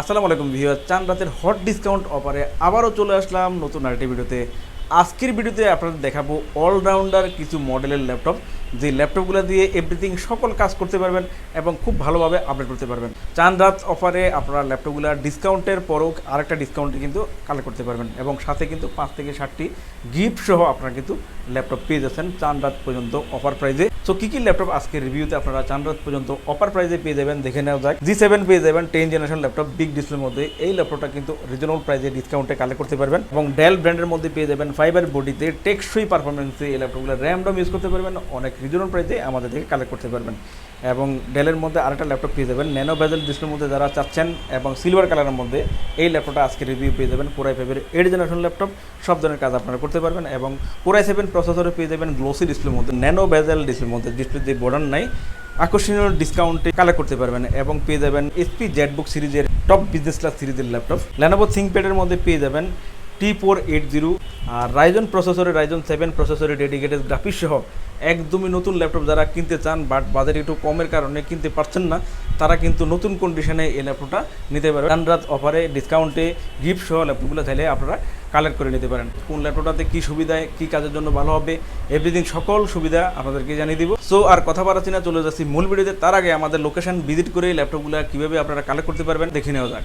আসসালামু আলাইকুম ভিউয়ার চান রাতের হট ডিসকাউন্ট অফারে আবারও চলে আসলাম নতুন আরেকটি ভিডিওতে। আজকের ভিডিওতে আপনাদের দেখাবো অলরাউন্ডার কিছু মডেলের ল্যাপটপ যে ল্যাপটপগুলো দিয়ে এভরিথিং সকল কাজ করতে পারবেন এবং খুব ভালোভাবে আপডেট করতে পারবেন। চান রাত অফারে আপনারা ল্যাপটপগুলো ডিসকাউন্টের পরও আরেকটা ডিসকাউন্টে কিন্তু কালেক্ট করতে পারবেন এবং সাথে কিন্তু পাঁচ থেকে ষাটটি গিফট সহ আপনারা কিন্তু ল্যাপটপ পেয়ে যাচ্ছেন চান রাত পর্যন্ত অফার প্রাইজে সো কী কী ল্যাপটপ আজকের রিভিউতে আপনারা চান রাত পর্যন্ত অফার প্রাইজে পেয়ে যাবেন, দেখে নেওয়া যায় জি সেভেন পেয়ে যাবেন টেন জেনারেশন ল্যাপটপ বিগ ডিসপ্লের মধ্যে। এই ল্যাপটপটা কিন্তু রিজনেবল প্রাইজে ডিসকাউন্টে কালেক্ট করতে পারবেন। এবং ডেল ব্র্যান্ডের মধ্যে পেয়ে যাবেন ফাইবার বডিতে টেকসই পারফরমেন্সে এই ল্যাপটপগুলো র্যাম ডম ইউজ করতে পারবেন, অনেক রিজনেবল প্রাইজে আমাদের থেকে কালেক্ট করতে পারবেন। এবং ডেলের মধ্যে আরেকটা ল্যাপটপ পেয়ে যাবেন ন্যানো বেজেল ডিসপ্লের মধ্যে যারা চাচ্ছেন, এবং সিলভার কালারের মধ্যে এই ল্যাপটপটা আজকে রিভিউ পেয়ে যাবেন কোরাই ফাইভের এইট জেনারেশন ল্যাপটপ সব ধরনের কাজ আপনারা করতে পারবেন এবং কোরাই সেভেন প্রসেসরে পেয়ে যাবেন গ্লোসি ডিসপ্লের মধ্যে ন্যানো বেজাল ডিসপ্লের মধ্যে ডিসপ্লে যে বর্ডার নাই, আকর্ষণীয় ডিসকাউন্টে কালেক্ট করতে পারবেন এবং পেয়ে যাবেন এসপি জেটবুক সিরিজের টপ বিজনেস ক্লাস সিরিজের ল্যাপটপ ল্যানোভো থিঙ্কপ্যাডের মধ্যে পেয়ে যাবেন টি ফোর এইট জিরো আর রাইজন প্রসেসরে রাইজন সেভেন প্রসেসরে ডেডিকেটেড গ্রাফিক্স সহ একদমই নতুন ল্যাপটপ যারা কিনতে চান বাট বাজারে একটু কমের কারণে কিনতে পারছেন না, তারা কিন্তু নতুন কন্ডিশনে এই ল্যাপটপটা নিতে পারেন রানরাত অফারে ডিসকাউন্টে গিফট সহ ল্যাপটপগুলো চাইলে আপনারা কালেক্ট করে নিতে পারেন। কোন ল্যাপটপটাতে কী সুবিধায়, কী কাজের জন্য ভালো হবে এভরিথিং সকল সুবিধা আপনাদেরকে জানিয়ে দিব। সো আর কথা বাড়াচ্ছি না, চলে যাচ্ছি মূল ভিডিওতে। তার আগে আমাদের লোকেশন ভিজিট করে ল্যাপটপগুলো কীভাবে আপনারা কালেক্ট করতে পারবেন, দেখে নেওয়া যাক।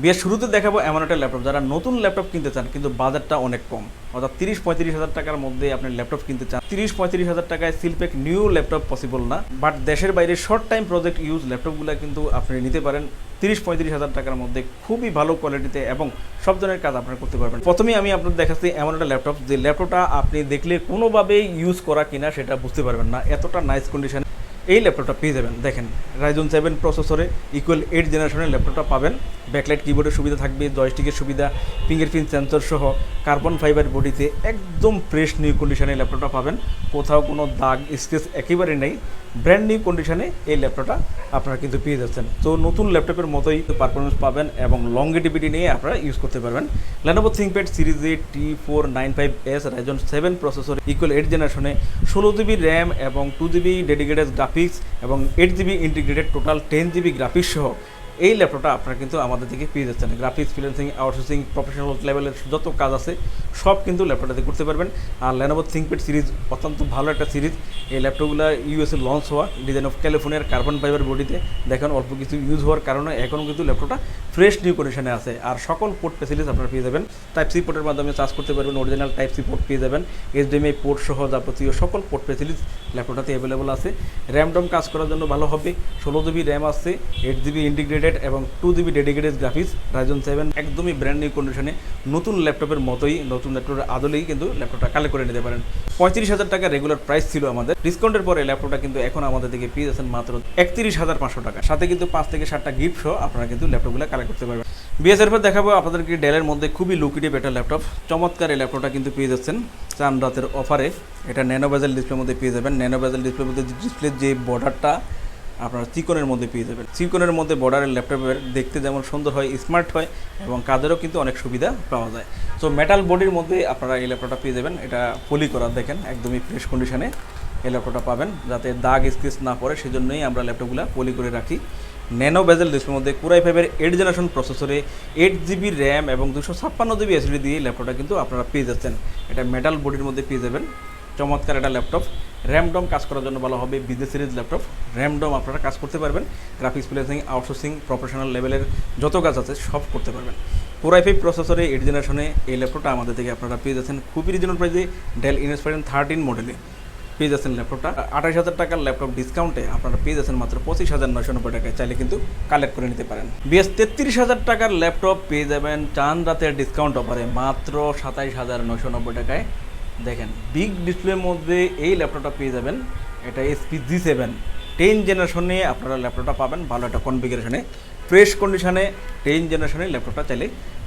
বিয়ের শুরুতে দেখাবো এমন একটা ল্যাপটপ। যারা নতুন ল্যাপটপ কিনতে চান, কিন্তু বাজারটা অনেক কম। অর্থাৎ তিরিশ পঁয়ত্রিশ হাজার টাকার মধ্যে আপনি ল্যাপটপ কিনতে চান। তিরিশ পঁয়ত্রিশ হাজার টাকায় seal pack new laptop possible না। বাট দেশের বাইরে শর্ট টাইম প্রজেক্ট ইউজ ল্যাপটপগুলো কিন্তু আপনি নিতে পারেন। তিরিশ পঁয়ত্রিশ হাজার টাকার মধ্যে খুবই ভালো কোয়ালিটিতে এবং সব ধরনের কাজ আপনারা করতে পারবেন। প্রথমেই আমি আপনাদের দেখাচ্ছি এমন একটা ল্যাপটপ, যে ল্যাপটপটা আপনি দেখলে কোনোভাবেই ইউজ করা কিনা সেটা বুঝতে পারবেন না। এতটা নাইস কন্ডিশন এই ল্যাপটপটা পেয়ে যাবেন। দেখেন রাইজন সেভেন প্রসেসরে ইকুয়াল এইট জেনারেশনের ল্যাপটপটা পাবেন। ব্যাকলাইট কিবোর্ডের সুবিধা থাকবে জয়স্টিকের সুবিধা ফিঙ্গারপ্রিন্ট সেন্সর সহ কার্বন ফাইবার বডিতে একদম ফ্রেশ নিউ কন্ডিশনে ল্যাপটপটা পাবেন। কোথাও কোনো দাগ স্কেচ একেবারে নেই। ব্র্যান্ড নিউ কন্ডিশনে এই ল্যাপটপটা আপনারা কিন্তু পেয়ে যাচ্ছেন। তো নতুন ল্যাপটপের মতোই পারফরমেন্স পাবেন এবং লংগেটিভিটি নিয়ে আপনারা ইউজ করতে পারবেন। ল্যানোভো থিঙ্কপ্যাড সিরিজে T four nine five S Ryzen seven processor equal eight জেনারেশনে ষোলো জিবি র্যাম এবং টু জিবি ডেডিকেটেড গ্রাফিক্স এবং eight GB integrated total ten GB graphics সহ এই ল্যাপটপটা আপনারা কিন্তু আমাদের থেকে পেয়ে যাচ্ছেন। গ্রাফিক্স ফ্রিল্যান্সিং আউটসোর্সিং প্রফেশনাল লেভেলের যত কাজ আছে, সব কিন্তু ল্যাপটপটাতে করতে পারবেন। আর ল্যানোভো থিঙ্কপ্যাড সিরিজ অত্যন্ত ভালো একটা সিরিজ এই ল্যাপটপগুলো ইউএসএ লঞ্চ হওয়া ডিজাইন অফ ক্যালিফোর্নিয়ার কার্বন ফাইবার বডিতে দেখেন অল্প কিছু ইউজ হওয়ার কারণে এখনও কিন্তু ল্যাপটপটা ফ্রেশ নিউ কন্ডিশনে আছে। আর সকল পোর্ট ফেসিলিটিস আপনারা পেয়ে যাবেন। টাইপ সি পোর্টের মাধ্যমে চার্জ করতে পারবেন অরিজিনাল টাইপ সি পোর্ট পেয়ে যাবেন। এইচডিএমআই পোর্ট সহ যাবতীয় সকল পোর্ট ফেসিলিটিস ল্যাপটপটাতে অ্যাভেলেবল আছে। র্যাম ডম কাজ করার জন্য ভালো হবে। ষোলো জিবি র্যাম আছে এইট জিবি ইন্টিগ্রেটেড এবং two GB dedicated graphics Ryzen seven একদমই ব্র্যান্ড নিউ কন্ডিশনে নতুন ল্যাপটপের মতোই, নতুন ল্যাপটপের আদলেই কিন্তু ল্যাপটপটা কালেক্ট করে নিতে পারেন। পঁয়ত্রিশ হাজার টাকা রেগুলার প্রাইস ছিল আমাদের। ডিসকাউন্টের পরে ল্যাপটপটা কিন্তু এখন আমাদের থেকে পেয়ে যাচ্ছেন মাত্র একত্রিশ হাজার পাঁচশো টাকা। সাথে কিন্তু পাঁচ থেকে সাতটা গিফট সহ আপনারা কিন্তু ল্যাপটপগুলো কালেক্ট করতে পারবেন। বিএসের পর দেখাবো আপনাদেরকে ডেলের মধ্যে খুবই লুকিটিভ একটা ল্যাপটপ চমৎকার এই ল্যাপটপটা কিন্তু পেয়ে যাচ্ছেন চান রাতের অফারে এটা ন্যানো বেজেল ডিসপ্লের মধ্যে পেয়ে যাবেন। ন্যানো বেজেল ডিসপ্লের মধ্যে ডিসপ্লের যে বর্ডারটা আপনার চিকনের মধ্যে পেয়ে যাবেন। চিকনের মধ্যে বর্ডারের ল্যাপটপের দেখতে যেমন সুন্দর হয় স্মার্ট হয় এবং কাজেরও কিন্তু অনেক সুবিধা পাওয়া যায়। তো মেটাল বডির মধ্যে আপনারা এই ল্যাপটপটা পেয়ে যাবেন। এটা পলি করা, দেখেন, একদমই ফ্রেশ কন্ডিশনে এই ল্যাপটপটা পাবেন যাতে দাগ স্কেচ না পড়ে। সেজন্যই আমরা ল্যাপটপগুলো পলি করে রাখি। ন্যানো বেজেল ডিসপ্লের মধ্যে কুরাই ফাইভের এইট জেনারেশন প্রসেসরে এইট জিবি র্যাম এবং দুশো ছাপ্পান্ন জিবি এসডি দিয়ে ল্যাপটপটা কিন্তু আপনারা পেয়ে যাচ্ছেন। এটা মেটাল বডির মধ্যে পেয়ে যাবেন। চমৎকার একটা ল্যাপটপ। র্যামডম কাজ করার জন্য ভালো হবে বিজনেস সিরিজ ল্যাপটপ। র্যামডম আপনারা কাজ করতে পারবেন গ্রাফিক্স প্লেসিং আউটসোর্সিং প্রফেশনাল লেভেলের যত কাজ আছে সব করতে পারবেন। কোরাই ফাইভ প্রসেসরে এইট জেনারেশনে এই ল্যাপটপটা আমাদের থেকে আপনারা পেয়ে যাচ্ছেন। খুবই রিজনেবল প্রাইসে ডেল ইনস্পাইরেন থার্টিন মডেলে পেয়ে যাচ্ছেন ল্যাপটপটা। আঠাশ হাজার টাকার ল্যাপটপ ডিসকাউন্টে আপনারা পেয়ে যাচ্ছেন মাত্র পঁচিশ হাজার নয়শো নব্বই টাকায়। চাইলে কিন্তু কালেক্ট করে নিতে পারেন। বিএস তেত্রিশ হাজার টাকার ল্যাপটপ পেয়ে যাবেন চান রাতের ডিসকাউন্ট অফারে মাত্র সাতাইশ হাজার নয়শো নব্বই টাকায়। দেখেন বিগ ডিসপ্লের মধ্যে এই ল্যাপটপটা পেয়ে যাবেন। এটা এসপি জি সেভেন টেন জেনারেশনে আপনারা ল্যাপটপটা পাবেন, ভালো একটা কনফিগারেশনে ফ্রেশ কন্ডিশনে টেন জেনারেশনে ল্যাপটপটা চাইলে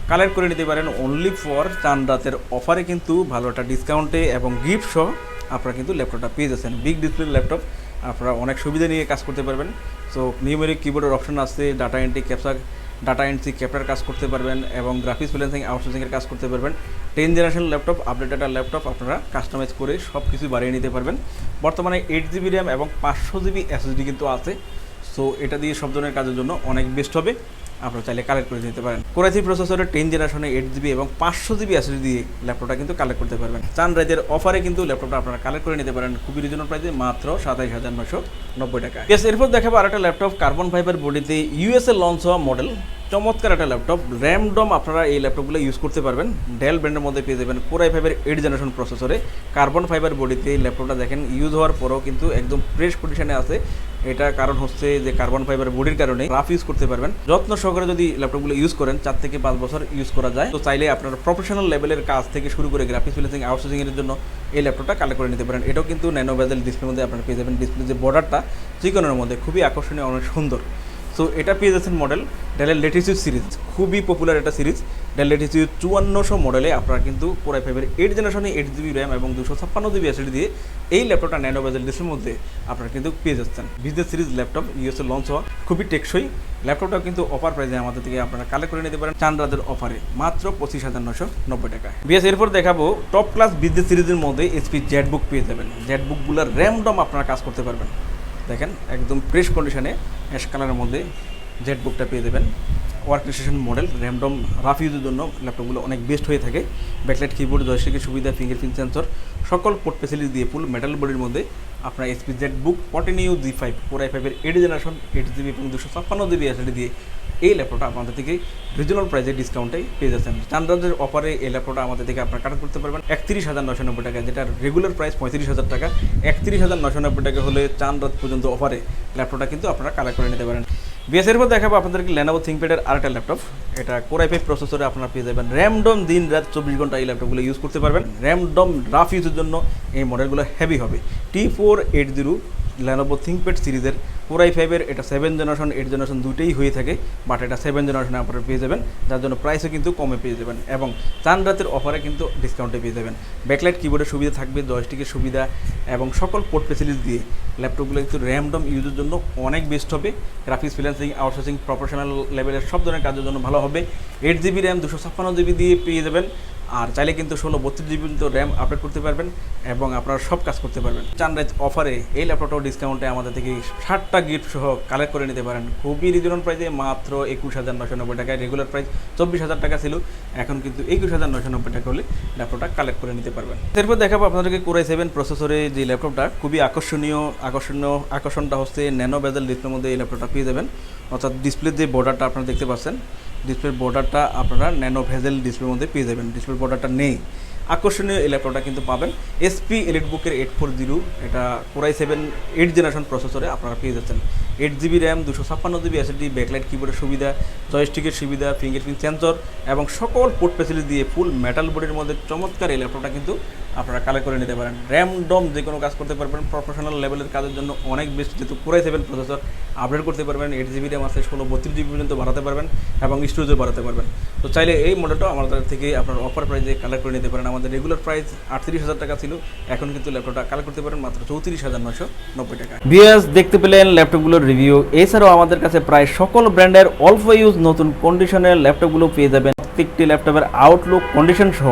কালেক্ট করে নিতে পারেন। অনলি ফর চান রাতের অফারে কিন্তু ভালো একটা ডিসকাউন্টে এবং গিফট সহ আপনারা কিন্তু ল্যাপটপটা পেয়ে যাচ্ছেন। বিগ ডিসপ্লে ল্যাপটপ আপনারা অনেক সুবিধা নিয়ে কাজ করতে পারবেন। সো নিউমেরিক কিবোর্ডের অপশন আছে data entry capture data entry capture কাজ করতে পারবেন এবং গ্রাফিক্স ব্যালেন্সিং আউটসোর্সিংয়ের কাজ করতে পারবেন। Ten generation laptop updated laptop আপনারা কাস্টমাইজ করে সব কিছু বাড়িয়ে নিতে পারবেন। বর্তমানে এইট জিবি র্যাম এবং পাঁচশো জিবি এসএসডি কিন্তু আছে। সো এটা দিয়ে সব ধরনের কাজের জন্য অনেক বেস্ট হবে। আপনারা চাইলে কালেক্ট করে নিতে পারেন। কোরাইথি প্রসেসরের টেন জেনারেশনে এইট জিবি এবং পাঁচশো জিবি এসএসডি দিয়ে ল্যাপটপটা কিন্তু কালেক্ট করতে পারবেন। চান রাইজের অফারে কিন্তু ল্যাপটপটা আপনারা কালেক্ট করে নিতে পারেন। খুবই রিজনেবল প্রাইসে মাত্র সাতাইশ হাজার নশো নব্বই টাকা। ইয়েস এরপর দেখাবো আর একটা ল্যাপটপ কার্বন ফাইবার বডিতে ইউএসএ লঞ্চ হওয়া মডেল চমৎকার একটা ল্যাপটপ র্যামডম আপনারা এই ল্যাপটপগুলো ইউজ করতে পারবেন। ডেল ব্র্যান্ডের মধ্যে পেয়ে যাবেন core i fibre eight generation প্রসেসরে কার্বন ফাইবার বডিতে ল্যাপটপটা দেখেন ইউজ হওয়ার পরেও কিন্তু একদম ফ্রেশ কন্ডিশনে আছে। এটা কারণ হচ্ছে যে কার্বন ফাইবার বডির কারণে রাফ ইউজ করতে পারবেন। যত্ন সহকারে যদি ল্যাপটপগুলো ইউজ করেন, চার থেকে পাঁচ বছর ইউজ করা যায়। তো চাইলে আপনার প্রফেশনাল লেভেলের কাজ থেকে শুরু করে গ্রাফিক্স ফিলিং আউটসোর্সিং এর জন্য এই ল্যাপটপটা কালেক্ট করে নিতে পারেন। এটাও কিন্তু ন্যানো ব্যাজেল ডিসপ্লের মধ্যে আপনার পেয়ে যাবেন। ডিসপ্লে যে বর্ডারটা চিকনের মধ্যে খুবই আকর্ষণীয়, অনেক সুন্দর। সো এটা পেয়ে যাচ্ছেন মডেল ডেলের লেটিসিউড সিরিজ খুবই পপুলার একটা সিরিজ ডেল লেটিসিউড চুয়ান্নশো মডেলে আপনারা কিন্তু কোরাই ফাইভের এইট জেনারেশনে এইট জিবি র্যাম এবং দুশো ছাপ্পান্ন জিবি এসএডি দিয়ে এই ল্যাপটপটা ন্যানো বেজেল ডিসপ্লের মধ্যে আপনারা কিন্তু পেয়ে যাচ্ছেন। Business series laptop USA launch হওয়া খুবই টেকসই। ল্যাপটপটাও কিন্তু অফার প্রাইসে আমাদের থেকে আপনারা কালেক্ট করে নিতে পারেন চান্দ্রাদের অফারে মাত্র পঁচিশ হাজার নশো নব্বই টাকা। বিএস এরপর দেখাবো টপ ক্লাস বিজনেস সিরিজের মধ্যে এইচপি জেট বুক পেয়ে যাবেন। জেট বুকগুলোর র্যাম ডম আপনারা কাজ করতে পারবেন। দেখেন, একদম ফ্রেশ কন্ডিশনে অ্যাশ কালারের মধ্যে জেড বুকটা পেয়ে দেবেন work station model random rough ইউজের জন্য ল্যাপটপগুলো অনেক বেস্ট হয়ে থাকে। ব্যাকলাইট কিবোর্ড জয়স্টিকের সুবিধা ফিঙ্গারপ্রিন্ট সেন্সর সকল পোর্ট ফেসিলিটি দিয়ে ফুল মেটাল বডির মধ্যে আপনার HP ZBook fourteen U G five four I ফাইভের এইট জেনারেশন এইট জিবি এবং দুশো ছাপ্পান্ন জিবি এসএডি দিয়ে এই ল্যাপটপটা আপনাদের থেকে রিজনাল প্রাইসে ডিসকাউন্টে পেয়ে যাচ্ছেন। চান্দ্রাজের অফারে এই ল্যাপটপটা আমাদের থেকে আপনার কাটা করতে পারবেন। একত্রিশ হাজার নশো নব্বই টাকা, যেটা রেগুলার প্রাইস পঁয়ত্রিশ হাজার টাকা। একত্রিশ হাজার নশো নব্বই টাকা হলে চান্দ্রাজ পর্যন্ত অফারে ল্যাপটপটা কিন্তু আপনারা কালেক্ট করে নিতে পারেন। বিএসের পর দেখাবো আপনাদেরকে লেনোভো থিঙ্কপ্যাডের আরেকটা ল্যাপটপ। এটা কোরাই ফাইভ প্রসেসরে আপনারা পেয়ে যাবেন। র্যামডম দিন রাত চব্বিশ ঘণ্টা এই ল্যাপটপগুলো ইউজ করতে পারবেন। র্যামডম রাফ ইউজের জন্য এই মডেলগুলো হেভি হবে। T four eight zero Lenovo ThinkPad সিরিজের কোরাই ফাইভের এটা সেভেন জেনারেশন এইট জেনারেশন দুটোই হয়ে থাকে বাট এটা সেভেন জেনারেশনে আপনারা পেয়ে যাবেন, যার জন্য প্রাইসও কিন্তু কমে পেয়ে যাবেন, এবং চান রাতের অফারে কিন্তু ডিসকাউন্টে পেয়ে যাবেন। ব্যাকলাইট কিবোর্ডের সুবিধা থাকবে জয়স্টিকের সুবিধা, এবং সকল পোর্ট ফেসিলিটি দিয়ে ল্যাপটপগুলো কিন্তু র্যামডম ইউজের জন্য অনেক বেস্ট হবে গ্রাফিক্স ফ্রিল্যান্সিং আউটসোর্সিং প্রফেশনাল লেভেলের সব ধরনের কাজের জন্য ভালো হবে। এইট জিবি র্যাম দুশো ছাপ্পান্ন জিবি দিয়ে পেয়ে যাবেন আর চাইলে কিন্তু ষোলো, বত্রিশ জিবি পর্যন্ত র্যাম আপডেট করতে পারবেন এবং আপনারা সব কাজ করতে পারবেন। চানরাইজ অফারে এই ল্যাপটপটাও ডিসকাউন্টে আমাদের থেকে ষাটটা গিফট সহ কালেক্ট করে নিতে পারেন। খুবই রিজনেবল প্রাইসে মাত্র একুশ হাজার নশো নব্বই টাকায় রেগুলার প্রাইস চব্বিশ হাজার টাকা ছিল। এখন কিন্তু একুশ হাজার নশো নব্বই টাকা হলে ল্যাপটপটা কালেক্ট করে নিতে পারবেন। এরপর দেখাবো আপনাদেরকে কোরাই সেভেন প্রসেসরে যে ল্যাপটপটা খুবই আকর্ষণীয় আকর্ষণীয়, আকর্ষণটা হচ্ছে ন্যানো বেজেল ডিসপ্লের মধ্যে এই ল্যাপটপটা পেয়ে যাবেন। অর্থাৎ ডিসপ্লের যে বর্ডারটা আপনারা দেখতে পাচ্ছেন ডিসপ্লের বর্ডারটা আপনারা ন্যানো ভেজেল ডিসপ্লের মধ্যে পেয়ে যাবেন। ডিসপ্লে বর্ডারটা নেই। আকর্ষণীয় এই ল্যাপটপটা কিন্তু পাবেন। এসপি এলিট বুকের এইট ফোর জিরো এটা core i seven eight generation প্রসেসরে আপনারা পেয়ে যাচ্ছেন। এইট জিবি র্যাম দুশো ছাপ্পান্ন জিবি এসএসডি ব্যাকলাইট কিবোর্ডের সুবিধা জয়স্টিকের সুবিধা ফিঙ্গারপ্রিন্ট সেন্সর এবং সকল পোর্ট ফেসিলিটি দিয়ে ফুল মেটাল বোর্ডের মধ্যে চমৎকার এই ল্যাপটপটা কিন্তু আপনারা কালেক্ট করে নিতে পারেন। র্যাম ডম যে কোনো কাজ করতে পারবেন প্রফেশনাল লেভেলের কাজের জন্য অনেক বেশি যেহেতু কোরাই সেভেন প্রসেসর আপডেট করতে পারবেন এইট জিবি র্যাম আছে, ষোলো, বত্রিশ জিবি পর্যন্ত বাড়াতে পারবেন এবং স্টোরেজও বাড়াতে পারবেন। তো চাইলে এই মডেলটা আমাদের থেকে আপনার অফার প্রাইসে কালেক্ট করে নিতে পারেন। আমাদের রেগুলার প্রাইস আটত্রিশ হাজার টাকা ছিল, এখন কিন্তু ল্যাপটপটা কালেক্ট করতে পারেন, মাত্র চৌত্রিশ হাজার নশো নব্বই টাকা। বিএস দেখতে পেলেন ল্যাপটপগুলোর রিভিউ এছাড়াও আমাদের কাছে প্রায় সকল ব্র্যান্ডের অল্প ইউজ নতুন কন্ডিশনের ল্যাপটপগুলো পেয়ে যাবেন। প্রত্যেকটি ল্যাপটপের আউটলুক কন্ডিশন সহ।